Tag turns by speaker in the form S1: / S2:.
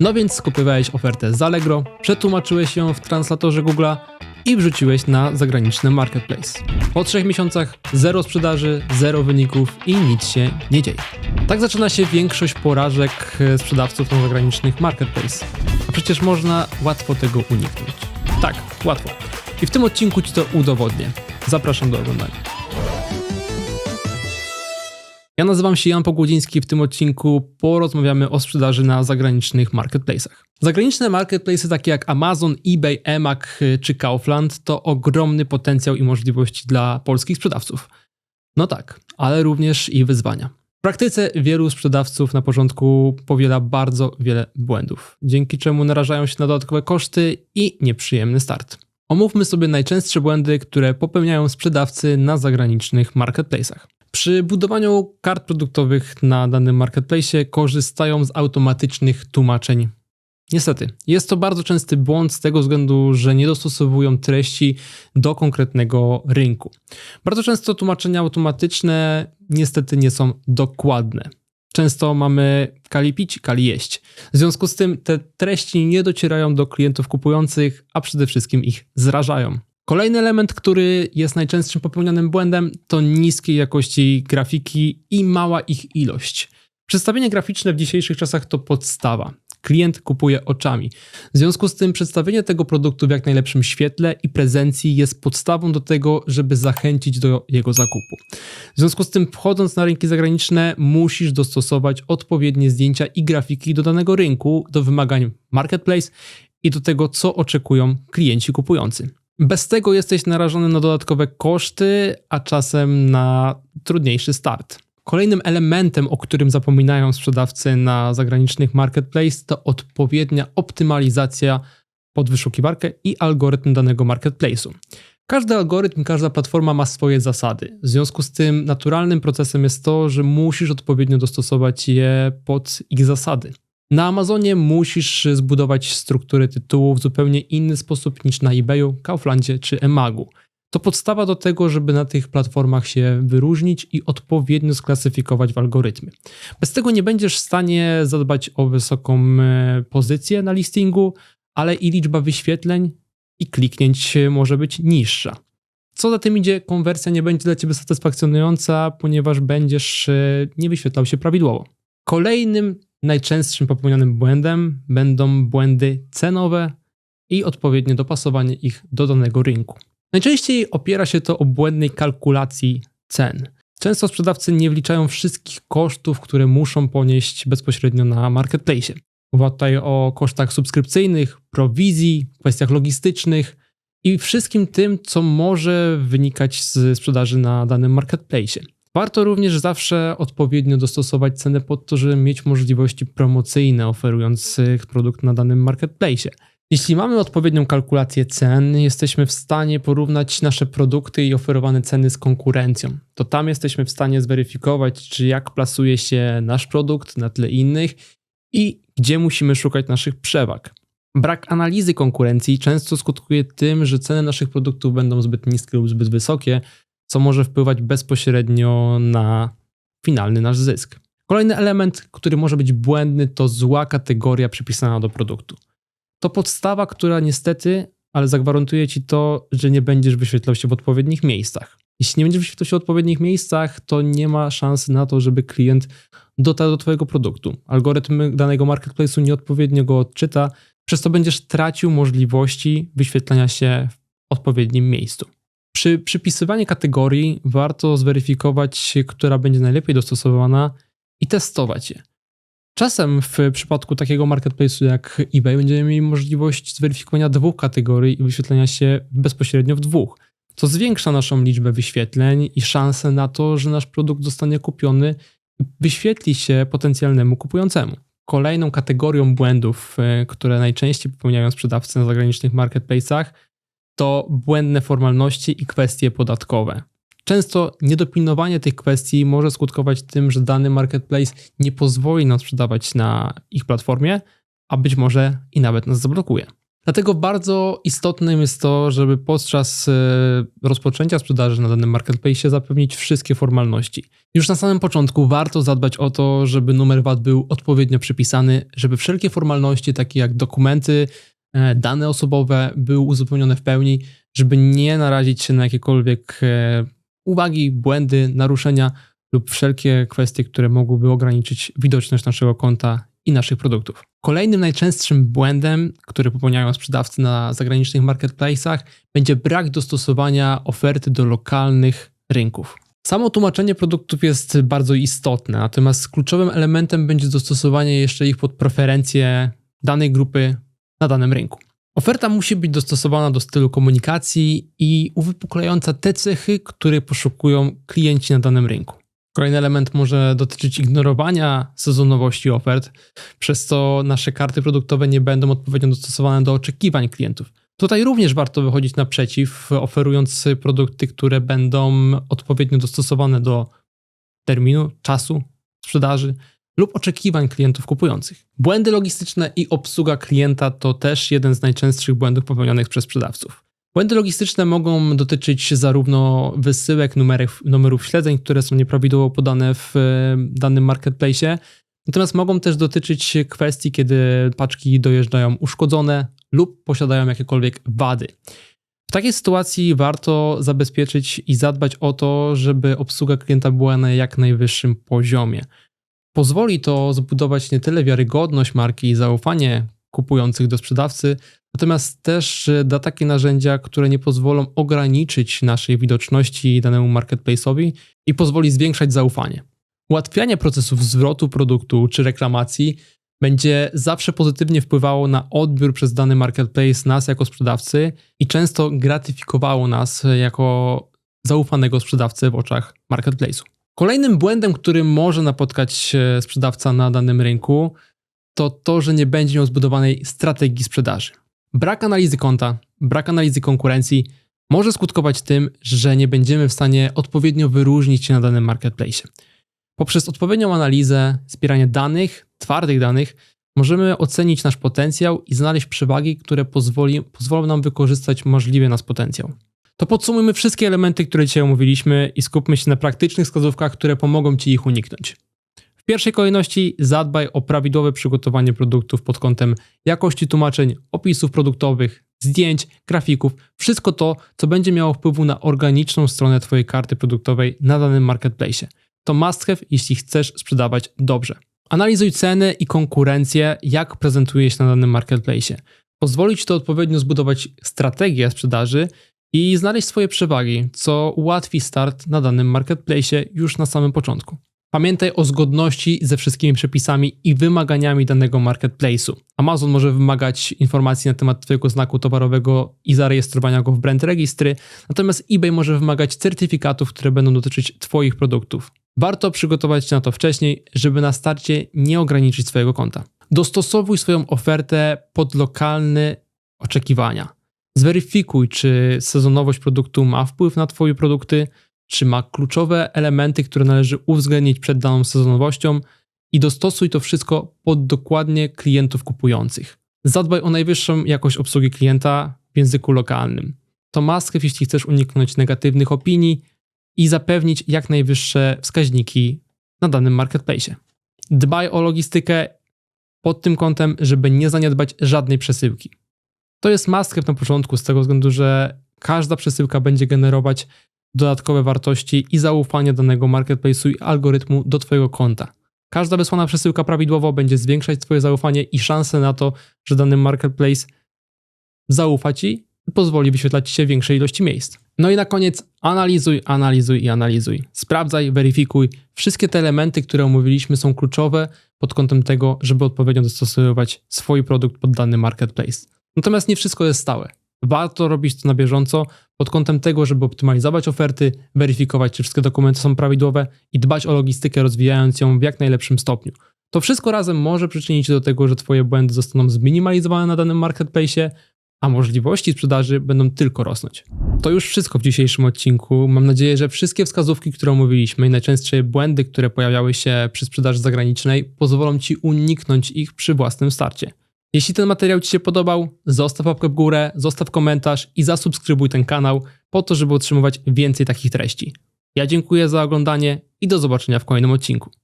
S1: No więc skopiowałeś ofertę z Allegro, przetłumaczyłeś ją w translatorze Google'a i wrzuciłeś na zagraniczny marketplace. Po trzech miesiącach zero sprzedaży, zero wyników i nic się nie dzieje. Tak zaczyna się większość porażek e, sprzedawców na zagranicznych marketplace. A przecież można łatwo tego uniknąć. Tak, łatwo. I w tym odcinku Ci to udowodnię. Zapraszam do oglądania. Ja nazywam się Jan Pogłodziński. W tym odcinku porozmawiamy o sprzedaży na zagranicznych marketplacach. Zagraniczne marketplace takie jak Amazon, eBay, eMag czy Kaufland to ogromny potencjał i możliwości dla polskich sprzedawców. No tak, ale również i wyzwania. W praktyce wielu sprzedawców na początku powiela bardzo wiele błędów, dzięki czemu narażają się na dodatkowe koszty i nieprzyjemny start. Omówmy sobie najczęstsze błędy, które popełniają sprzedawcy na zagranicznych marketplacach. Przy budowaniu kart produktowych na danym marketplace korzystają z automatycznych tłumaczeń. Niestety, jest to bardzo częsty błąd z tego względu, że nie dostosowują treści do konkretnego rynku. Bardzo często tłumaczenia automatyczne niestety nie są dokładne. Często mamy kali pić, kali jeść. W związku z tym te treści nie docierają do klientów kupujących, a przede wszystkim ich zrażają. Kolejny element, który jest najczęstszym popełnianym błędem, to niskiej jakości grafiki i mała ich ilość. Przedstawienie graficzne w dzisiejszych czasach to podstawa. Klient kupuje oczami. W związku z tym przedstawienie tego produktu w jak najlepszym świetle i prezencji jest podstawą do tego, żeby zachęcić do jego zakupu. W związku z tym, wchodząc na rynki zagraniczne, musisz dostosować odpowiednie zdjęcia i grafiki do danego rynku, do wymagań marketplace i do tego, co oczekują klienci kupujący. Bez tego jesteś narażony na dodatkowe koszty, a czasem na trudniejszy start. Kolejnym elementem, o którym zapominają sprzedawcy na zagranicznych marketplace, to odpowiednia optymalizacja pod wyszukiwarkę i algorytm danego marketplace'u. Każdy algorytm, każda platforma ma swoje zasady. W związku z tym naturalnym procesem jest to, że musisz odpowiednio dostosować je pod ich zasady. Na Amazonie musisz zbudować struktury tytułów w zupełnie inny sposób niż na eBayu, Kauflandzie czy Emagu. To podstawa do tego, żeby na tych platformach się wyróżnić i odpowiednio sklasyfikować w algorytmie. Bez tego nie będziesz w stanie zadbać o wysoką e, pozycję na listingu, ale i liczba wyświetleń i kliknięć może być niższa. Co za tym idzie, konwersja nie będzie dla Ciebie satysfakcjonująca, ponieważ będziesz e, nie wyświetlał się prawidłowo. Kolejnym najczęstszym popełnianym błędem będą błędy cenowe i odpowiednie dopasowanie ich do danego rynku. Najczęściej opiera się to o błędnej kalkulacji cen. Często sprzedawcy nie wliczają wszystkich kosztów, które muszą ponieść bezpośrednio na marketplace. Mowa tutaj o kosztach subskrypcyjnych, prowizji, kwestiach logistycznych i wszystkim tym, co może wynikać z sprzedaży na danym marketplace. Warto również zawsze odpowiednio dostosować cenę pod to, żeby mieć możliwości promocyjne, oferując produkt na danym marketplace. Jeśli mamy odpowiednią kalkulację cen, jesteśmy w stanie porównać nasze produkty i oferowane ceny z konkurencją. To tam jesteśmy w stanie zweryfikować, czy jak plasuje się nasz produkt na tle innych i gdzie musimy szukać naszych przewag. Brak analizy konkurencji często skutkuje tym, że ceny naszych produktów będą zbyt niskie lub zbyt wysokie, co może wpływać bezpośrednio na finalny nasz zysk. Kolejny element, który może być błędny, to zła kategoria przypisana do produktu. To podstawa, która niestety, ale zagwarantuje ci to, że nie będziesz wyświetlał się w odpowiednich miejscach. Jeśli nie będziesz wyświetlał się w odpowiednich miejscach, to nie ma szansy na to, żeby klient dotarł do Twojego produktu. Algorytm danego marketplace'u nieodpowiednio go odczyta, przez to będziesz tracił możliwości wyświetlania się w odpowiednim miejscu. Przy przypisywaniu kategorii warto zweryfikować, która będzie najlepiej dostosowana i testować je. Czasem w przypadku takiego marketplace'u jak eBay będziemy mieli możliwość zweryfikowania dwóch kategorii i wyświetlenia się bezpośrednio w dwóch, co zwiększa naszą liczbę wyświetleń i szansę na to, że nasz produkt zostanie kupiony i wyświetli się potencjalnemu kupującemu. Kolejną kategorią błędów, e, które najczęściej popełniają sprzedawcy na zagranicznych marketplace'ach, to błędne formalności i kwestie podatkowe. Często niedopilnowanie tych kwestii może skutkować tym, że dany marketplace nie pozwoli nam sprzedawać na ich platformie, a być może i nawet nas zablokuje. Dlatego bardzo istotnym jest to, żeby podczas e, rozpoczęcia sprzedaży na danym marketplace zapewnić wszystkie formalności. Już na samym początku warto zadbać o to, żeby numer VAT był odpowiednio przypisany, żeby wszelkie formalności, takie jak dokumenty, dane osobowe, były uzupełnione w pełni, żeby nie narazić się na jakiekolwiek e, uwagi, błędy, naruszenia lub wszelkie kwestie, które mogłyby ograniczyć widoczność naszego konta i naszych produktów. Kolejnym najczęstszym błędem, który popełniają sprzedawcy na zagranicznych marketplace'ach, będzie brak dostosowania oferty do lokalnych rynków. Samo tłumaczenie produktów jest bardzo istotne, natomiast kluczowym elementem będzie dostosowanie jeszcze ich pod preferencje danej grupy na danym rynku. Oferta musi być dostosowana do stylu komunikacji i uwypuklająca te cechy, które poszukują klienci na danym rynku. Kolejny element może dotyczyć ignorowania sezonowości ofert, przez co nasze karty produktowe nie będą odpowiednio dostosowane do oczekiwań klientów. Tutaj również warto wychodzić naprzeciw, oferując produkty, które będą odpowiednio dostosowane do terminu, czasu sprzedaży lub oczekiwań klientów kupujących. Błędy logistyczne i obsługa klienta to też jeden z najczęstszych błędów popełnionych przez sprzedawców. Błędy logistyczne mogą dotyczyć zarówno wysyłek, numerów, numerów śledzeń, które są nieprawidłowo podane w e, danym marketplace, natomiast mogą też dotyczyć kwestii, kiedy paczki dojeżdżają uszkodzone lub posiadają jakiekolwiek wady. W takiej sytuacji warto zabezpieczyć i zadbać o to, żeby obsługa klienta była na jak najwyższym poziomie. Pozwoli to zbudować nie tyle wiarygodność marki i zaufanie kupujących do sprzedawcy, natomiast też da takie narzędzia, które nie pozwolą ograniczyć naszej widoczności danemu marketplace'owi i pozwoli zwiększać zaufanie. Ułatwianie procesów zwrotu produktu czy reklamacji będzie zawsze pozytywnie wpływało na odbiór przez dany marketplace nas jako sprzedawcy i często gratyfikowało nas jako zaufanego sprzedawcę w oczach marketplace'u. Kolejnym błędem, który może napotkać sprzedawca na danym rynku, to to, że nie będzie miał zbudowanej strategii sprzedaży. Brak analizy konta, brak analizy konkurencji może skutkować tym, że nie będziemy w stanie odpowiednio wyróżnić się na danym marketplace. Poprzez odpowiednią analizę, zbieranie danych, twardych danych, możemy ocenić nasz potencjał i znaleźć przewagi, które pozwoli, pozwolą nam wykorzystać możliwie nasz potencjał. To podsumujmy wszystkie elementy, które dzisiaj omówiliśmy i skupmy się na praktycznych wskazówkach, które pomogą Ci ich uniknąć. W pierwszej kolejności zadbaj o prawidłowe przygotowanie produktów pod kątem jakości tłumaczeń, opisów produktowych, zdjęć, grafików, wszystko to, co będzie miało wpływu na organiczną stronę Twojej karty produktowej na danym marketplace. To must have, jeśli chcesz sprzedawać dobrze. Analizuj ceny i konkurencję, jak prezentuje się na danym marketplace. Pozwoli Ci to odpowiednio zbudować strategię sprzedaży i znaleźć swoje przewagi, co ułatwi start na danym marketplace już na samym początku. Pamiętaj o zgodności ze wszystkimi przepisami i wymaganiami danego marketplace'u. Amazon może wymagać informacji na temat Twojego znaku towarowego i zarejestrowania go w brand registry, natomiast eBay może wymagać certyfikatów, które będą dotyczyć Twoich produktów. Warto przygotować się na to wcześniej, żeby na starcie nie ograniczyć swojego konta. Dostosowuj swoją ofertę pod lokalne oczekiwania. Zweryfikuj, czy sezonowość produktu ma wpływ na Twoje produkty, czy ma kluczowe elementy, które należy uwzględnić przed daną sezonowością i dostosuj to wszystko pod dokładnie klientów kupujących. Zadbaj o najwyższą jakość obsługi klienta w języku lokalnym. To must jeśli chcesz uniknąć negatywnych opinii i zapewnić jak najwyższe wskaźniki na danym marketplace. Dbaj o logistykę pod tym kątem, żeby nie zaniedbać żadnej przesyłki. To jest must na początku, z tego względu, że każda przesyłka będzie generować dodatkowe wartości i zaufanie danego marketplace'u i algorytmu do Twojego konta. Każda wysłana przesyłka prawidłowo będzie zwiększać Twoje zaufanie i szanse na to, że dany marketplace zaufa Ci i pozwoli wyświetlać Ci się większej ilości miejsc. No i na koniec analizuj, analizuj i analizuj. Sprawdzaj, weryfikuj. Wszystkie te elementy, które omówiliśmy, są kluczowe pod kątem tego, żeby odpowiednio dostosowywać swój produkt pod dany marketplace. Natomiast nie wszystko jest stałe. Warto robić to na bieżąco pod kątem tego, żeby optymalizować oferty, weryfikować, czy wszystkie dokumenty są prawidłowe i dbać o logistykę, rozwijając ją w jak najlepszym stopniu. To wszystko razem może przyczynić się do tego, że Twoje błędy zostaną zminimalizowane na danym marketplace, a możliwości sprzedaży będą tylko rosnąć. To już wszystko w dzisiejszym odcinku. Mam nadzieję, że wszystkie wskazówki, które omówiliśmy i najczęstsze błędy, które pojawiały się przy sprzedaży zagranicznej, pozwolą Ci uniknąć ich przy własnym starcie. Jeśli ten materiał Ci się podobał, zostaw łapkę w górę, zostaw komentarz i zasubskrybuj ten kanał po to, żeby otrzymywać więcej takich treści. Ja dziękuję za oglądanie i do zobaczenia w kolejnym odcinku.